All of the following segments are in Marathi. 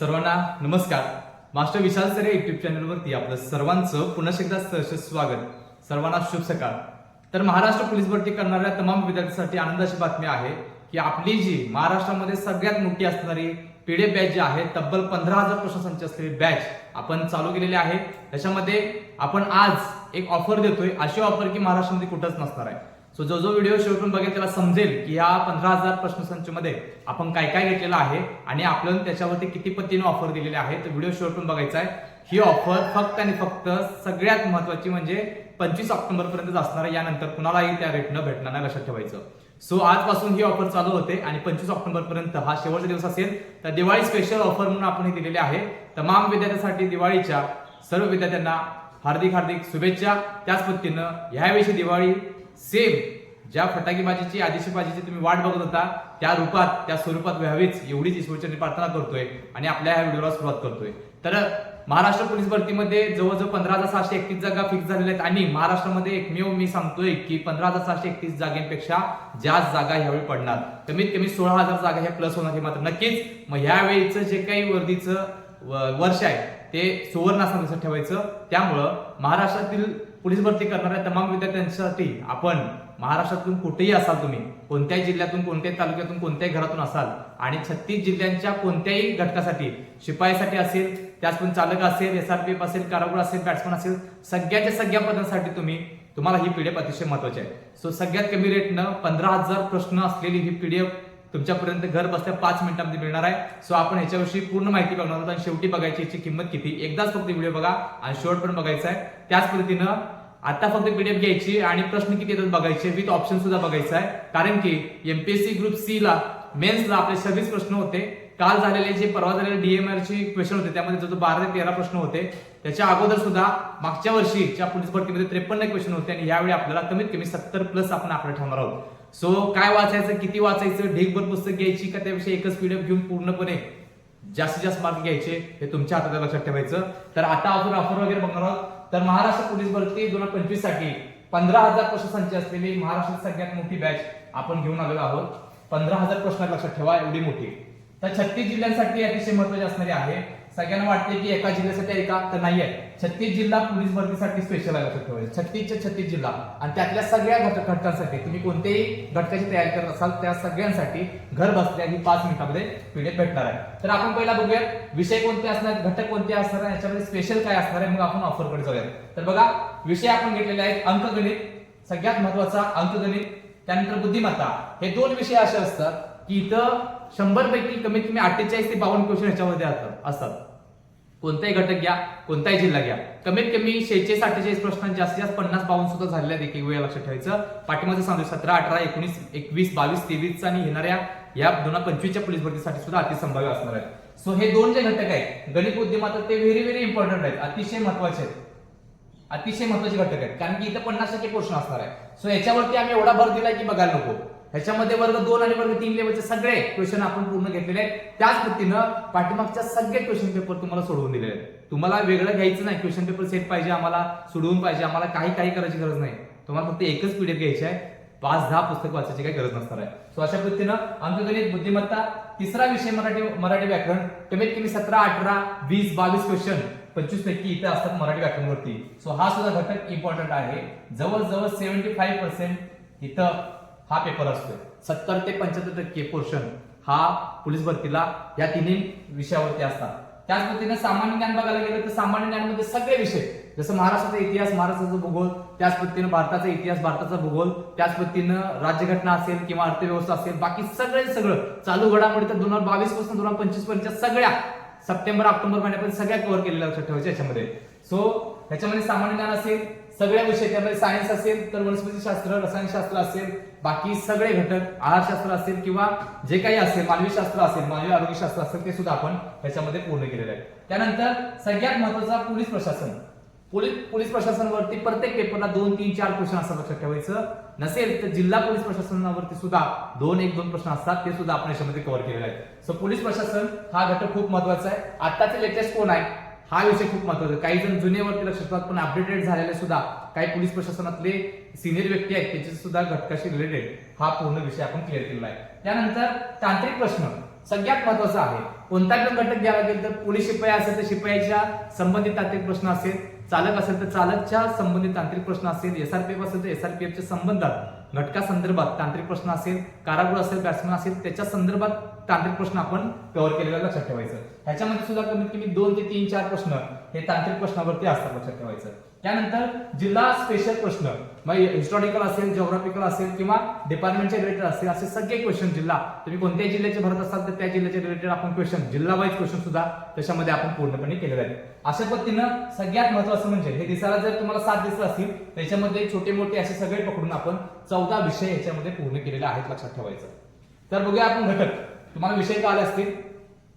सर्वांना नमस्कार. मास्टर विशाल सरे युट्यूब चॅनलवरती आपलं सर्वांचं पुन्हा एकदा सहर्ष स्वागत. सर्वांना शुभ सकाळ. तर महाराष्ट्र पोलीस भरती करणाऱ्या तमाम विद्यार्थ्यांसाठी आनंदाची बातमी आहे की आपली जी महाराष्ट्रामध्ये सगळ्यात मोठी असणारी पिढे बॅच जी आहे तब्बल पंधरा हजार प्रशासनची असलेली बॅच आपण चालू केलेली आहे. त्याच्यामध्ये आपण आज एक ऑफर देतोय. अशी ऑफर की महाराष्ट्रामध्ये कुठंच नसणार आहे. सो जो जो व्हिडिओ शेवटून बघेल त्याला समजेल की या पंधरा हजार प्रश्नसंचमध्ये आपण काय काय घेतलेलं आहे आणि आपल्याला त्याच्यावरती किती पद्धतीने ऑफर दिलेली आहे तर व्हिडिओ शेवटून बघायचा आहे. ही ऑफर फक्त आणि फक्त सगळ्यात महत्वाची म्हणजे पंचवीस ऑक्टोबर पर्यंत असणार आहे. यानंतर कुणालाही त्या रेटनं भेटणार नाही लक्षात ठेवायचं. सो आजपासून ही ऑफर चालू होते आणि पंचवीस ऑक्टोबर पर्यंत हा शेवटचा दिवस असेल. तर दिवाळी स्पेशल ऑफर म्हणून आपण हे दिलेली आहे. तमाम विद्यार्थ्यांसाठी दिवाळीच्या सर्व विद्यार्थ्यांना हार्दिक हार्दिक शुभेच्छा. त्याच पद्धतीनं ह्यावेळी दिवाळी सेम ज्या फटाकेबाजीची आदिशीबाजीची तुम्ही वाट बघत होता त्या रूपात त्या स्वरूपात व्हावीच एवढीच ईश्वरचरणी प्रार्थना करतोय आणि आपल्या ह्या व्हिडिओला सुरुवात करतोय. तर महाराष्ट्र पोलीस भरतीमध्ये जवळजवळ पंधरा हजार सहाशे एकतीस जागा फिक्स झालेल्या आहेत आणि महाराष्ट्रामध्ये एकमेव मी सांगतोय की पंधरा हजार सहाशे एकतीस जागेपेक्षा जास्त जागा ह्यावेळी पडणार. कमीत कमी सोळा हजार जागा ह्या प्लस होणार हे मात्र नक्कीच. मग ह्यावेळीचं जे काही वर्दीचं व- वर्ष आहे ते सुवर्ण असं ठेवायचं. त्यामुळं महाराष्ट्रातील पोलीस भरती करणाऱ्या तमाम विद्यार्थ्यांसाठी. आपण महाराष्ट्रातून कुठेही असाल तुम्ही कोणत्याही जिल्ह्यातून कोणत्याही तालुक्यातून कोणत्याही घरातून असाल आणि छत्तीस जिल्ह्यांच्या कोणत्याही घटकासाठी शिपाईसाठी असेल त्याचपण चालक असेल एसआरपीएफ असेल कारागृह असेल बॅट्समन असेल सगळ्याच्या सगळ्या पदांसाठी तुम्ही तुम्हाला ही पीडीएफ अतिशय महत्वाची आहे. सो सगळ्यात कमी रेटनं पंधरा हजार प्रश्न असलेली ही पीडीएफ तुमच्यापर्यंत घर बसल्या पाच मिनिटांमध्ये मिळणार आहे. सो आपण ह्याच्याविषयी पूर्ण माहिती बघणार आहोत आणि शेवटी बघायची याची किंमत किती? एकदाच फक्त व्हिडिओ बघा आणि शेवट पण बघायचा आहे. त्याच पद्धतीनं आता फक्त पीडीएफ घ्यायची आणि प्रश्न किती येतात बघायचे विथ ऑप्शन सुद्धा बघायचा आहे. कारण की एमपीएससी ग्रुप सी ला मेन्सला आपले सव्वीस प्रश्न होते. काल झालेले जे परवा झालेले डीएमआरचे क्वेश्चन होते त्यामध्ये जो बारा ते तेरा प्रश्न होते. त्याच्या अगोदर सुद्धा मागच्या वर्षीच्या पोलीस भरतीमध्ये त्रेपन्न क्वेश्चन होते आणि यावेळी आपल्याला कमीत कमी सत्तर प्लस आपण आकडे ठेवणार आहोत. सो काय वाचायचं किती वाचायचं ढीकभर पुस्तक घ्यायची का त्याविषयी एकच पीडीएफ घेऊन पूर्णपणे जास्तीत जास्त मार्क घ्यायचे हे तुमच्या हातात लक्षात ठेवायचं. तर आता आपण ऑफर वगैरे बघणार आहोत. तर महाराष्ट्र पोलीस भरती दोन हजार पंचवीससाठी पंधरा हजार प्रश्नसंच असलेली महाराष्ट्रात सगळ्यात मोठी बॅच आपण घेऊन आलेलो आहोत. पंधरा हजार प्रश्न लक्षात ठेवा एवढी मोठी. तर छत्तीस जिल्ह्यांसाठी अतिशय महत्वाची असणारी आहे. सगळ्यांना वाटते की एका जिल्ह्यासाठी एका तर नाही आहे. छत्तीस जिल्हा पोलीस भरतीसाठी स्पेशल आहे लक्षात ठेवायचं छत्तीसचे छत्तीस जिल्हा. आणि त्यातल्या सगळ्या घटक घटकांसाठी तुम्ही कोणत्याही घटकाची तयारी करत असाल त्या सगळ्यांसाठी घर बसल्या ही पाच मिनिटांमध्ये पीडीएफ भेटणार आहे. तर आपण पहिला बघूया विषय कोणते असणार घटक कोणते असणार आहे याच्यामध्ये स्पेशल काय असणार आहे मग आपण ऑफरकडे जाऊयात. तर बघा विषय आपण घेतलेले आहेत अंकगणित. सगळ्यात महत्त्वाचा अंकगणित. त्यानंतर बुद्धिमत्ता. हे दोन विषय असे असतात की इथं शंभर पैकी कमीत कमी अठ्ठेचाळीस ते बावन्न क्वेश्चन याच्यामध्ये असतात. कोणताही घटक घ्या कोणताही जिल्हा घ्या. कमीत कमी शेहेचाळीस अठ्ठेचाळीस प्रश्न जास्तीत जास्त पन्नास बावन्न सुद्धा झालेले आहेत एक एक वेळा लक्षात ठेवायचं. पाठीमागचं सांगू सतरा अठरा एकोणीस एकवीस बावीस तेवीस आणि येणाऱ्या या दोन हजार पंचवीसच्या पोलीस भरतीसाठी सुद्धा अतिसंभाव्य असणार आहेत. सो हे दोन जे घटक आहेत गणित बुद्धिमत्ता ते व्हेरी व्हेरी इम्पॉर्टंट आहेत. अतिशय महत्त्वाचे आहेत. अतिशय महत्त्वाचे घटक आहेत. कारण की इथं पन्नास टक्के पोर्शन असणार आहे सो याच्यावरती आम्ही एवढा भर दिलाय की बघायला नको. ह्याच्यामध्ये वर्ग दोन आणि वर्ग तीन लेवलचे सगळे क्वेश्चन आपण पूर्ण घेतलेले आहेत. त्याच पद्धतीनं पाठीमागच्या सगळे क्वेश्चन पेपर तुम्हाला सोडवून दिलेले आहेत. तुम्हाला वेगळं घ्यायचं नाही. क्वेश्चन पेपर सेट पाहिजे आम्हाला सोडवून पाहिजे. आम्हाला काही काही करायची गरज नाही. तुम्हाला फक्त एकच पीडीएफ घ्यायची आहे. पाच दहा पुस्तक वाचायची काही गरज नसणार आहे. सो अशा पद्धतीनं अंकगणित बुद्धिमत्ता तिसरा विषय मराठी मराठी व्याकरण. कमीत कमी सतरा अठरा वीस बावीस क्वेश्चन पंचवीस पैकी इथे असतात मराठी व्याकरणवरती. सो हा सुद्धा घटक इम्पॉर्टंट आहे. जवळजवळ सेव्हन्टी फाईव्ह पर्सेंट इथं हा पेपर असतोय. सत्तर ते पंच्याहत्तर टक्के पोर्शन हा पोलीस भरतीला या तिन्ही विषयावरती असतात. त्याच पद्धतीने सामान्य ज्ञान बघायला गेलं तर सामान्य ज्ञानमध्ये सगळे विषय जसं महाराष्ट्राचा इतिहास महाराष्ट्राचा भूगोल त्याच पद्धतीनं भारताचा इतिहास भारताचा भूगोल त्याच पद्धतीनं राज्यघटना असेल किंवा अर्थव्यवस्था असेल बाकी सगळे सगळं चालू घडामोडी तर दोन हजार बावीसपासून दोन हजार पंचवीसपर्यंत सगळ्या सप्टेंबर ऑक्टोबर महिन्यापर्यंत सगळ्या कव्हर केलेल्या लक्षात ठेवायच्या याच्यामध्ये. सो ह्याच्यामध्ये सामान्य ज्ञान असेल सगळ्या विषय त्यामध्ये सायन्स असेल तर वनस्पती शास्त्र रसायनशास्त्र असेल बाकी सगळे घटक आहारशास्त्र असेल किंवा जे काही असेल मानवी शास्त्र असेल मानवी आरोग्यशास्त्र असेल ते सुद्धा आपण ह्याच्यामध्ये पूर्ण केलेलं आहे. त्यानंतर सगळ्यात महत्त्वाचा पोलीस प्रशासन. पोलीस पोलीस प्रशासनावरती प्रत्येक पेपरला दोन तीन चार क्वेश्चन असतात लक्षात ठेवायचं. नसेल तर जिल्हा पोलीस प्रशासनावरती सुद्धा दोन एक दोन प्रश्न असतात ते सुद्धा आपण याच्यामध्ये कव्हर केलेले आहेत सो पोलीस प्रशासन हा घटक खूप महत्त्वाचा आहे. आताचे लेटेस्ट कोण आहे? हा विषय खूप महत्त्वाचा आहे. काही जण जुनेवरती लक्ष ठेवतात पण अपडेटेड झालेले सुद्धा काही पोलीस प्रशासनातले सिनियर व्यक्ती आहेत त्याचे सुद्धा घटकाशी रिलेटेड हा पूर्ण विषय आपण क्लिअर केलेला आहे. त्यानंतर तांत्रिक प्रश्न. सगळ्यात महत्त्वाचा आहे कोणता पण घटक घ्यावा लागेल तर पोलीस शिपाई असेल तर शिपाईच्या संबंधित तांत्रिक प्रश्न असेल चालक असेल तर चालकच्या संबंधित तांत्रिक प्रश्न असेल एसआरपीएफ असेल तर एसआरपीएफच्या संबंधात घटका संदर्भात तांत्रिक प्रश्न असेल कारागृह असेल बॅट्समन असेल त्याच्या संदर्भात तांत्रिक प्रश्न आपण कव्हर केलेला लक्षात ठेवायचं. ह्याच्यामध्ये सुद्धा कमीत कमी दोन ते तीन चार प्रश्न हे तांत्रिक प्रश्नावरती असतात लक्षात ठेवायचं. त्यानंतर जिल्हा स्पेशल प्रश्न मग हिस्टॉरिकल असेल जिओग्राफिकल असेल किंवा डिपार्टमेंटच्या रिलेटेड असेल असे सगळे क्वेश्चन जिल्हा. तुम्ही कोणत्याही जिल्ह्याचे भरत असाल तर त्या जिल्ह्याचे रिलेटेड आपण क्वेश्चन जिल्हा वाईज क्वेश्चन सुद्धा त्याच्यामध्ये आपण पूर्णपणे केलेले आहेत. अशा पद्धतीनं सगळ्यात महत्वाचं म्हणजे हे दिसायला जर तुम्हाला सात दिसत असतील त्याच्यामध्ये छोटे मोठे असे सगळे पकडून आपण चौदा विषय याच्यामध्ये पूर्ण केलेले आहेत लक्षात ठेवायचं. तर बघूया आपण घटक. तुम्हाला विषय काय आले असतील?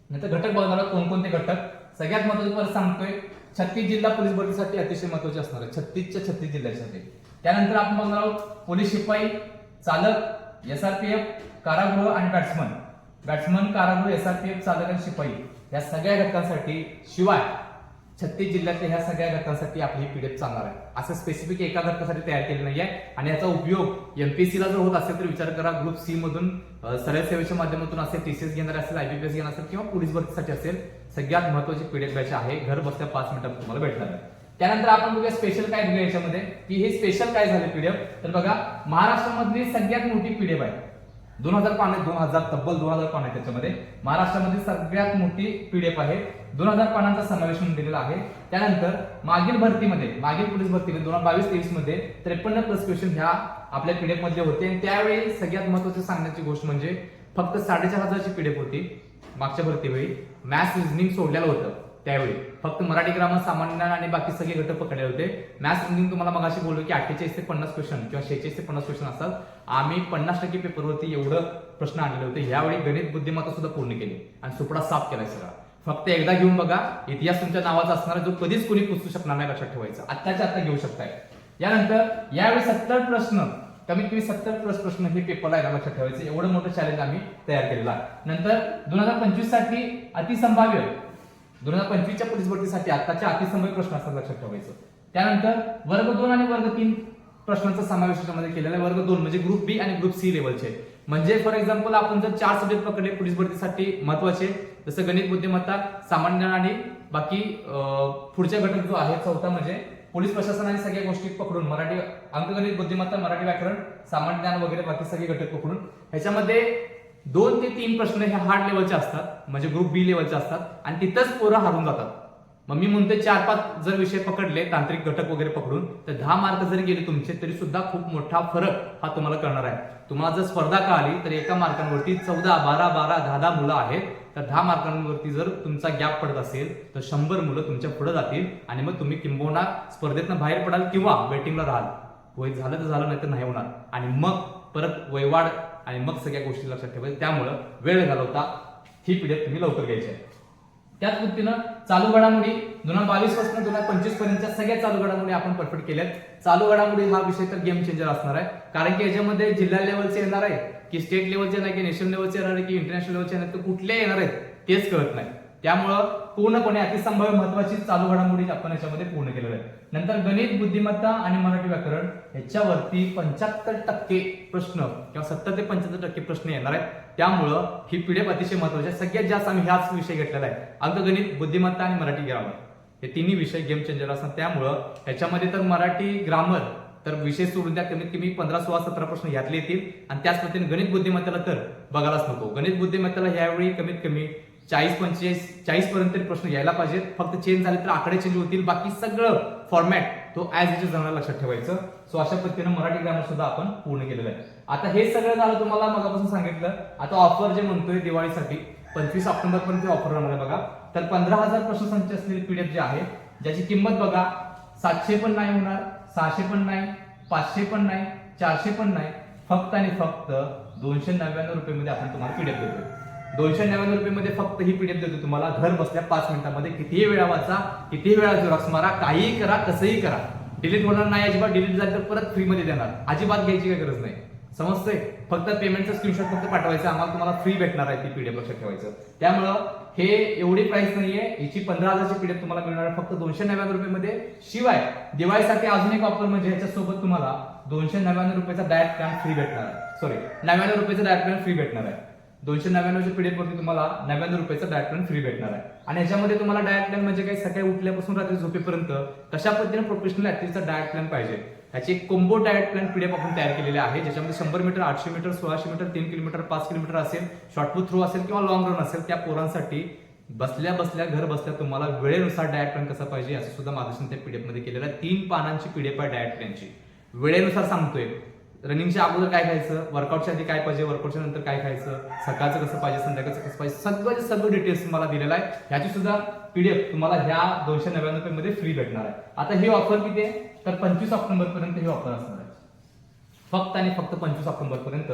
नंतर घटक बघणार आहोत कोणकोणते घटक? सगळ्यात महत्वाचं तुम्हाला सांगतोय छत्तीस जिल्हा पोलीस भरतीसाठी अतिशय महत्त्वाचे असणार आहे छत्तीसच्या छत्तीस जिल्ह्यासाठी. त्यानंतर आपण बघणार आहोत पोलीस शिपाई चालक एसआरपीएफ कारागृह आणि बॅट्समन बॅट्समन कारागृह एसआरपीएफ चालक आणि शिपाई या सगळ्या घटकांसाठी शिवाय छत्तीस जिल्ह्यातल्या ह्या सगळ्या घटकांसाठी आपली ही पीडीएफ चालणार आहे. असं स्पेसिफिक एका घटकासाठी तयार केलं नाहीये. आणि याचा उपयोग एमपीएससीला जर होत असेल तर विचार करा ग्रुप सी मधून सरळ सेवेच्या माध्यमातून असेल टीसीएस घेणार असेल आयबीपीएस घेणार असेल किंवा पोलीस भरतीसाठी असेल सगळ्यात महत्वाची पीडीएफ बॅच आहे घर बसल्या पाच मिनिटात तुम्हाला भेटणार आहे. त्यानंतर आपण बघूया स्पेशल काय बघूया याच्यामध्ये की हे स्पेशल काय झालं पीडीएफ? तर बघा महाराष्ट्रामधली सगळ्यात मोठी पीडीएफ आहे. दोन हजार पान आहेत दोन हजार तब्बल दोन हजार पान आहेत त्याच्यामध्ये. महाराष्ट्रामध्ये सगळ्यात मोठी पीडीएफ आहे. दोन हजार पानांचा समावेश म्हणून दिलेला आहे. त्यानंतर मागील भरतीमध्ये मागील पोलीस भरतीमध्ये दोन हजार बावीस तेवीसमध्ये त्रेपन्न प्लस क्वेश्चन ह्या आपल्या पीडीएफमध्ये होते. आणि त्यावेळी सगळ्यात महत्वाची सांगण्याची गोष्ट म्हणजे फक्त साडेचार हजारची पीडीएफ होती मागच्या भरतीवेळी. मॅथ्स रिझनिंग सोडलेलं होतं. त्यावेळी. फक्त मराठी ग्रामर सामान्य ज्ञान आणि बाकी सगळे घटक पकडले होते. मॅथ्स रिझनिंग तुम्हाला मगाशी बोललो की अठ्ठेचाळीस ते पन्नास क्वेश्चन किंवा शेहेचाळीस ते पन्नास क्वेश्चन असतात. आम्ही पन्नास टक्के पेपरवरती एवढं प्रश्न आणलेले होते. यावेळी गणित बुद्धिमत्ता सुद्धा पूर्ण केली. आणि सुपडा साफ केलाय सगळा. फक्त एकदा घेऊन बघा इतिहास तुमच्या नावाचा असणारा जो कधीच कोणी पुसू शकणार नाही लक्षात ठेवायचा. आत्ताच्या आत्ता घेऊ शकताय. यानंतर यावेळी सत्तर प्रश्न कमीत कमी सत्तर प्लस प्रश्न हे पेपरला यायला लक्षात ठेवायचे. एवढं मोठं चॅलेंज आम्ही तयार केलेला नंतर दोन हजार पंचवीससाठी अतिसंभाव्य दोन हजार पंचवीसच्या पोलीस भरतीसाठी आताच्या अतिसमय प्रश्न असतात लक्षात ठेवायचं. त्यानंतर वर्ग दोन आणि वर्ग तीन प्रश्नांचा समावेश याच्यामध्ये केलेला आहे. वर्ग दोन म्हणजे ग्रुप बी आणि ग्रुप सी लेवलचे म्हणजे फॉर एक्झाम्पल आपण जर चार सब्जेक्ट पकडले पोलीस भरतीसाठी महत्त्वाचे जसं गणित बुद्धिमत्ता सामान्य ज्ञान आणि बाकी पुढच्या घटक जो आहे चौथा म्हणजे पोलीस प्रशासन आणि सगळ्या गोष्टी पकडून मराठी अंकगणित बुद्धिमत्ता मराठी व्याकरण सामान्य ज्ञान वगैरे बाकी सगळे घटक पकडून. ह्याच्यामध्ये दोन ते तीन प्रश्न हे हार्ड लेवलचे असतात म्हणजे ग्रुप बी लेवलचे असतात आणि तिथंच पोरं हारून जातात. मग मी म्हणते चार पाच जर विषय पकडले तांत्रिक घटक वगैरे पकडून तर दहा मार्क जरी गेले तुमचे तरी सुद्धा खूप मोठा फरक हा तुम्हाला करणार आहे. तुम्हाला जर स्पर्धा का आली तर एका मार्कांवरती चौदा बारा बारा दहा दहा मुलं आहेत. तर दहा मार्कांवरती जर तुमचा गॅप पडत असेल तर शंभर मुलं तुमच्यापुढे जातील आणि मग तुम्ही किंबहुना स्पर्धेतनं बाहेर पडाल किंवा वेटिंगला राहाल. वय झालं तर झालं नाही तर नाही होणार. आणि मग परत वयवाढ आणि मग सगळ्या गोष्टी लक्षात ठेवायच्या. त्यामुळं वेळ घालवता ही पीडीएफ तुम्ही लवकर घ्यायची आहे. त्याच वृत्तीनं चालू घडामोडी दोन हजार बावीसपासून दोन हजार पंचवीस पर्यंतच्या सगळ्या चालू घडामोडी आपण परफेक्ट केल्यात. चालू घडामोडी हा विषय तर गेम चेंजर असणार आहे. कारण की याच्यामध्ये जिल्हा लेवलचे येणार आहे की स्टेट लेवलचे नाही की नॅशनल लेवलचे येणार आहे की इंटरनॅशनल लेवलचे येणार आहे, तर कुठले येणार आहेत तेच कळत नाही. त्यामुळं पूर्णपणे अतिसंभाव्य महत्वाची चालू घडामोडी आपण याच्यामध्ये पूर्ण केलेलं आहे. नंतर गणित बुद्धिमत्ता आणि मराठी व्याकरण ह्याच्यावरती पंच्याहत्तर टक्के प्रश्न किंवा सत्तर ते पंच्याहत्तर टक्के प्रश्न येणार आहेत. त्यामुळं ही पीडीएफ अतिशय महत्वाची आहे. सगळ्यात जास्त आम्ही ह्याच विषय घेतलेला आहे. अंकगणित बुद्धिमत्ता आणि मराठी ग्रामर. हे तिन्ही विषय गेम चेंजर असतात. त्यामुळं ह्याच्यामध्ये तर मराठी ग्रामर तर विषय सोडून द्या. कमीत कमी पंधरा सोळा सतरा प्रश्न यातले येतील. आणि त्याच पद्धतीने गणित बुद्धिमत्तेला तर बघायलाच नको. गणित बुद्धिमत्तेला यावेळी कमीत कमी चाळीस पंचेचाळीस चाळीसपर्यंत तरी प्रश्न यायला पाहिजेत. फक्त चेंज झाले तर आकडे चेंज होतील. बाकी सगळं फॉर्मॅट तो ॲज इट इज जाणार लक्षात ठेवायचं. सो अशा पद्धतीनं मराठी ग्रामर सुद्धा आपण पूर्ण केलेलं आहे. आता हे सगळं झालं तुम्हाला मगापासून सांगितलं. आता ऑफर जे म्हणतोय दिवाळीसाठी पंचवीस ऑक्टोबर पर्यंत ऑफर राहणार आहे बघा. तर पंधरा हजार प्रश्नसंच असलेली पीडीएफ जे आहे ज्याची किंमत बघा सातशे पण नाही होणार सहाशे पण नाही पाचशे पण नाही चारशे पण नाही. फक्त आणि फक्त दोनशे नव्याण्णव रुपये आपण तुम्हाला पीडीएफ देतो दोनशे नव्याण्णव रुपये मध्ये फक्त ही पीडीएफ देतो तुम्हाला. घर बसल्या पाच मिनिटांमध्ये कितीही वेळा वाचा कितीही वेळा झेरॉक्स मारा काहीही करा कसंही करा. डिलीट होणार नाही अजिबात डिलीट झाली तर परत फ्री मध्ये देणार. अजिबात घ्यायची काही गरज नाही. समजतंय? फक्त पेमेंटचा स्क्रीनशॉट फक्त पाठवायचा आम्हाला तुम्हाला फ्री भेटणार आहे ती पीडीएफ लक्षात ठेवायचं. त्यामुळं हे एवढी प्राइस नाहीये याची पंधरा हजारची पीडीएफ तुम्हाला मिळणार आहे फक्त दोनशे नव्याण्णव रुपये मध्ये शिवाय दिवाळीसाठी अजून एक ऑफर म्हणजे याच्यासोबत तुम्हाला दोनशे नव्याण्णव रुपयाचा डायट प्लॅन फ्री भेटणार आहे. सॉरी नव्याण्णव रुपयाचा डायट प्लॅन फ्री भेटणार आहे. दोनशे नव्याण्णवच्या पीडीएफ वरती तुम्हाला नव्याण्णव रुपयाचा डायट प्लॅन फ्री भेटणार आहे. आणि याच्यामध्ये तुम्हाला डायट प्लॅन म्हणजे काही सकाळी उठल्यापासून रात्री झोपेपर्यंत कशा पद्धतीने प्रोफेशनल ऍक्टिव्हचा डायट प्लॅन पाहिजे? ह्याची एक कोंबो डायट प्लॅन पीडीएफ आपण तयार केलेले आहे ज्याच्यामध्ये शंभर मीटर आठशे मीटर सोळाशे मीटर तीन किलोमीटर पाच किलोमीटर असेल शॉर्टपुट थ्रू असेल किंवा लॉंग रन असेल त्या पोरांसाठी बसल्या बसल्या घर बसल्या तुम्हाला वेळेनुसार डायट प्लॅन कसा पाहिजे असं सुद्धा मार्गदर्शन त्या पीडीएफमध्ये केलेलं आहे. तीन पानांची पीडीएफ आहे डायट प्लॅनची वेळेनुसार सांगतोय. रनिंगच्या अगोदर काय खायचं? वर्कआउटच्या आधी काय पाहिजे? वर्कआउटच्या नंतर काय खायचं? सकाळचं कसं पाहिजे? संध्याकाळचं कसं पाहिजे? सगळं सगळं डिटेल्स तुम्हाला दिलेलं आहे ह्याची सुद्धा पीडीएफ तुम्हाला ह्या दोनशे नव्याण्णव रुपये मध्ये फ्री भेटणार आहे. आता हे ऑफर किती आहे? तर पंचवीस ऑक्टोबर पर्यंत ही ऑफर असणार आहे. फक्त आणि फक्त पंचवीस ऑक्टोबर पर्यंत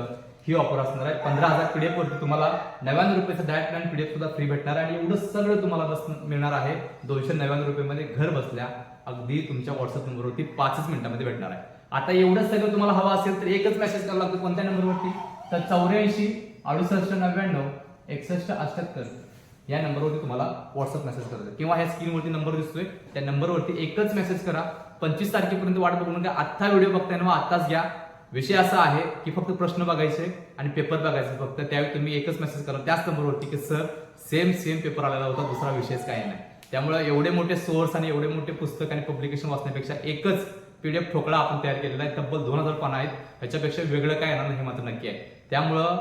ही ऑफर असणार आहे. पंधरा हजार पीडीएफ वरती तुम्हाला नव्याण्णव रुपयाचं डायट प्लॅन पीडीएफ सुद्धा फ्री भेटणार आहे आणि एवढं सगळं तुम्हाला बस मिळणार आहे. दोनशे नव्याण्णव रुपयेमध्ये घर बसल्या अगदी तुमच्या व्हॉट्सअप नंबरवरती पाचच मिनिटांमध्ये भेटणार आहे. आता एवढं सगळं तुम्हाला हवं असेल तर एकच मेसेज करावा लागतो. कोणत्या नंबरवरती तर चौऱ्याऐंशी अडुसष्ट नव्याण्णव एकसष्ट अठ्याहत्तर. या नंबरवरती तुम्हाला व्हॉट्सअप मेसेज करतो किंवा ह्या स्क्रीनवरती नंबर दिसतोय. त्या नंबरवरती एकच मेसेज करा. पंचवीस तारखेपर्यंत वाट बघू नका म्हणजे आत्ता व्हिडिओ बघताय ना आत्ताच घ्या. विषय असा आहे की फक्त प्रश्न बघायचे आणि पेपर बघायचे. फक्त त्यावेळी तुम्ही एकच मेसेज करा. त्याच नंबरवरती की सर सेम सेम पेपर आलेला होता. दुसरा विषयच काही नाही. त्यामुळे एवढे मोठे सोर्स आणि एवढे मोठे पुस्तक आणि पब्लिकेशन वाचण्यापेक्षा एकच पीडीएफ ठोकळा आपण तयार केलेला आहे. तब्बल दोन हजार पानं आहेत. ह्याच्यापेक्षा वेगळं काय येणार नाही हे मात्र नक्की आहे. त्यामुळं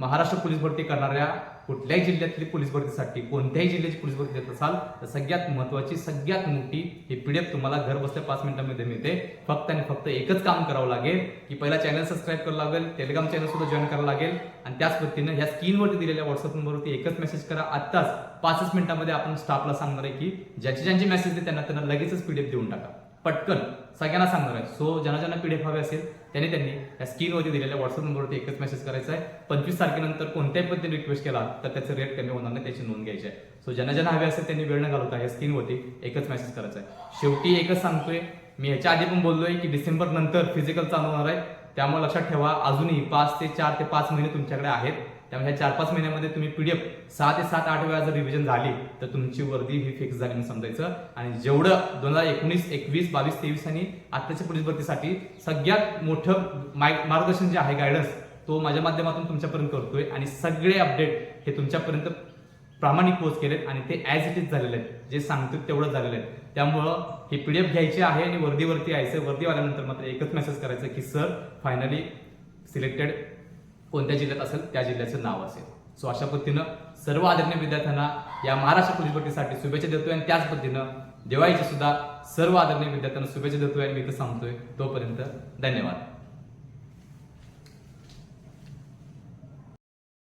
महाराष्ट्र पोलीस भरती करणाऱ्या कुठल्याही जिल्ह्यातली पोलीस भरतीसाठी कोणत्याही जिल्ह्याची पोलीस भरती देत असाल तर सगळ्यात महत्वाची सगळ्यात मोठी ही पीडीएफ तुम्हाला घर बसल्या पाच मिनिटांमध्ये मिळते. फक्त आणि फक्त एकच काम करावं लागेल की पहिला चॅनल सबस्क्राईब करावं लागेल टेलिग्राम चॅनल सुद्धा जॉईन करावं लागेल आणि त्याच पद्धतीनं ह्या स्क्रीनवरती दिलेल्या व्हॉट्सअप नंबरवरती एकच मेसेज करा. आत्ताच पाचच मिनिटांमध्ये आपण स्टाफला सांगणार आहे की ज्याचे ज्यांचे मेसेज दे त्यांना त्यांना लगेचच पीडीएफ देऊन टाका. पटकन. सगळ्यांना सांगणार आहे. सो ज्यांना ज्यांना पीडीएफ हवे असेल त्यांनी त्यांनी या स्क्रीनवरती दिलेल्या व्हॉट्सअप नंबरवरती एकच मेसेज करायचा आहे. पंचवीस तारखेनंतर कोणत्याही पद्धतीने रिक्वेस्ट केला तर त्याचं रेट कमी होणार नाही त्याची नोंद घ्यायची आहे. सो ज्यांना ज्यांना हवे असेल त्यांनी वेळ न घालवता या स्क्रीनवरती एकच मेसेज करायचा आहे. शेवटी एकच सांगतोय मी याच्या आधी पण बोललोय की डिसेंबर नंतर फिजिकल चालू होणार आहे. त्यामुळे लक्षात ठेवा अजूनही पाच ते चार ते पाच महिने तुमच्याकडे आहेत. त्यामुळे ह्या चार पाच महिन्यामध्ये तुम्ही पी डी एफ सहा ते सात आठ वेळा जर रिव्हिजन झाली तर तुमची वर्दी ही फिक्स झाली म्हणून समजायचं. आणि जेवढं दोन हजार एकोणीस एकवीस बावीस तेवीस आणि आत्ताच्या पोलीस भरतीसाठी सगळ्यात मोठं माय- मार्गदर्शन जे आहे गायडन्स तो माझ्या माध्यमातून तुमच्यापर्यंत करतोय. आणि सगळे अपडेट हे तुमच्यापर्यंत प्रामाणिक पोच केलेत आणि ते ॲज इट इज झालेले आहेत. जे सांगतो तेवढं झालेलं आहे. त्यामुळं हे एफ घ्यायचे आहे आणि वर्दीवरती यायचं वर्दी आल्यानंतर मात्र एकच मेसेज करायचं की सर फायनली सिलेक्टेड कोणत्या जिल्ह्यात असेल त्या जिल्ह्याचं नाव असेल. सो अशा पद्धतीनं सर्व आदरणीय विद्यार्थ्यांना या महाराष्ट्र पोलीस भरतीसाठी शुभेच्छा देतोय आणि त्याच पद्धतीनं दिवाळीची सुद्धा सर्व आदरणीय विद्यार्थ्यांना शुभेच्छा देतोय आणि मी इथं सांगतोय तोपर्यंत धन्यवाद.